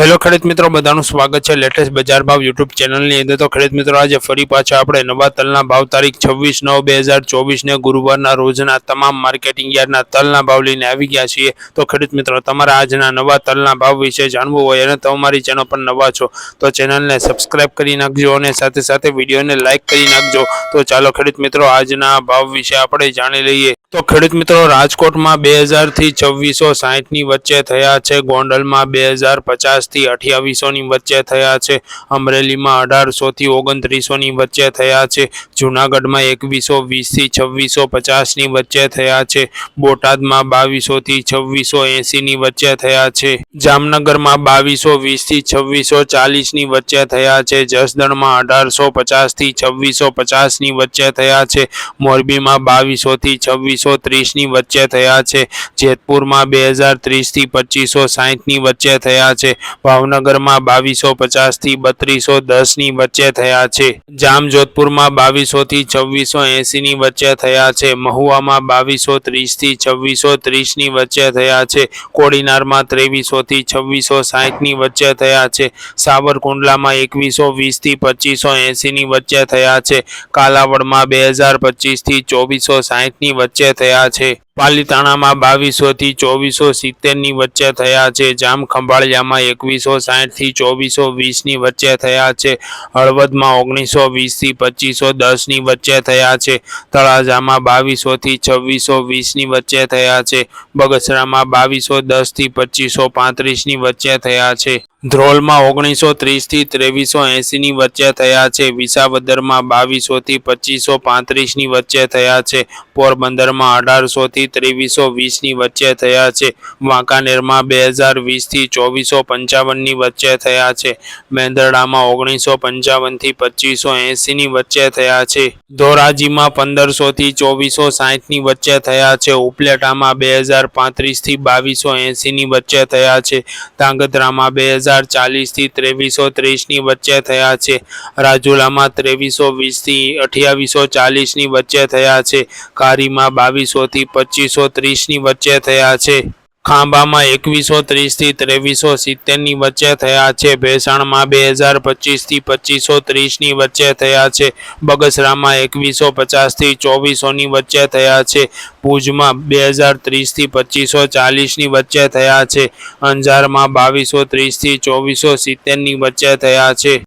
Hello ખેડૂત મિત્રો, બધાનું સ્વાગત છે લેટેસ્ટ બજાર ભાવ યુટ્યુબ ચેનલની અંદર. તો ખેડૂત મિત્રો, આજે ફરી પાછા આપણે નવા તલના ભાવ તારીખ છવ્વીસ નવ બે હજાર ચોવીસને ગુરુવારના રોજના તમામ માર્કેટિંગ યાર્ડના તલના ભાવ લઈને આવી ગયા છીએ. તો ખેડૂત મિત્રો, તમારા આજના નવા તલના ભાવ વિશે જાણવું હોય અને તમારી ચેનલ પર નવા છો, તો ચેનલને સબસ્ક્રાઇબ કરી નાખજો અને સાથે સાથે વિડીયોને લાઇક કરી નાખજો. તો ચાલો ખેડૂત મિત્રો, આજના ભાવ વિશે આપણે જાણી લઈએ. તો ખેડૂત મિત્રો, રાજકોટમાં બે હજારથી છવ્વીસો સાહીઠની વચ્ચે થયા છે. ગોંડલમાં બે હજાર પચાસથી અઠ્યાવીસોની વચ્ચે થયા છે. અમરેલીમાં અઢારસોથી ઓગણત્રીસોની વચ્ચે થયા છે. જુનાગઢમાં એકવીસો વીસથી છવ્વીસો પચાસની વચ્ચે થયા છે. બોટાદમાં બાવીસોથી છવ્વીસો એંસીની વચ્ચે થયા છે. જામનગરમાં બાવીસો વીસથી છવ્વીસો ચાલીસની વચ્ચે થયા છે. જસદણમાં અઢારસો પચાસથી છવ્વીસો પચાસની વચ્ચે થયા છે. મોરબીમાં બાવીસોથી છવ્વીસો ત્રીસની વચ્ચે થયા છે. જેતપુરમાં બે હજાર ત્રીસથી પચીસો સાહીઠની વચ્ચે થયા છે. ભાવનગરમાં બાવીસો પચાસથી બત્રીસો દસની વચ્ચે થયા છે. જામજોધપુરમાં બાવીસોથી છવ્વીસો એંસીની વચ્ચે થયા છે. મહુવામાં બાવીસો ત્રીસથી છવ્વીસો ત્રીસની વચ્ચે થયા છે. કોડીનારમાં ત્રેવીસોથી છવ્વીસો સાહીઠની વચ્ચે થયા છે. સાવરકુંડલામાં એકવીસો વીસથી પચીસો એંસીની વચ્ચે થયા છે. કાલાવડમાં બે હજાર પચીસથી ચોવીસો સાહીઠની વચ્ચે થયા છે. પાલીતાણામાં બાવીસોથી ચોવીસો સિત્તેરની વચ્ચે થયા છે. જામ ખંભાળિયામાં એકવીસો સાહીઠથી ચોવીસો વીસની વચ્ચે થયા છે. હળવદમાં ઓગણીસો વીસથી પચીસો દસની વચ્ચે થયા છે. તળાજામાં બાવીસોથી છવ્વીસો વીસની વચ્ચે થયા છે. બગસરામાં બાવીસો દસથી પચીસો પાંત્રીસની વચ્ચે થયા છે. ધ્રોલમાં ઓગણીસો ત્રીસથી ત્રેવીસો એંસીની વચ્ચે થયા છે. વિસાવદરમાં બાવીસોથી પચીસો પાંત્રીસની વચ્ચે થયા છે. પોરબંદરમાં અઢારસોથી ત્રેવીસો વીસની વચ્ચે થયા છે. વાંકાનેરમાં બે હજાર વીસથી ચોવીસો પંચાવનની વચ્ચે થયા છે. મેંદરડામાં ઓગણીસો પંચાવનથી પચીસો એંસીની વચ્ચે થયા છે. ધોરાજીમાં પંદરસોથી ચોવીસો સાહીઠની વચ્ચે થયા છે. ઉપલેટામાં બે હજાર પાંત્રીસથી બાવીસો એંસીની વચ્ચે થયા છે. ધાંગધ્રામાં બે હજાર ચાલીસથી ત્રેવીસો ત્રીસની વચ્ચે થયા છે. રાજુલામાં ત્રેવીસો વીસથી અઠ્યાવીસો ચાલીસની વચ્ચે થયા છે. કારીમાં બાવીસોથી પચીસો ત્રીસની વચ્ચે થયા છે. ખાંભામાં એકવીસો ત્રીસથી ત્રેવીસો સિત્તેરની વચ્ચે થયા છે. ભેસાણમાં બે હજાર પચીસથી પચીસો ત્રીસની વચ્ચે થયા છે. બગસરામાં એકવીસો પચાસથી ચોવીસોની વચ્ચે થયા છે. ભુજમાં બે હજાર ત્રીસથી પચીસો ચાલીસની વચ્ચે થયા છે. અંજારમાં બાવીસો ત્રીસથી ચોવીસો સિત્તેરની વચ્ચે થયા છે.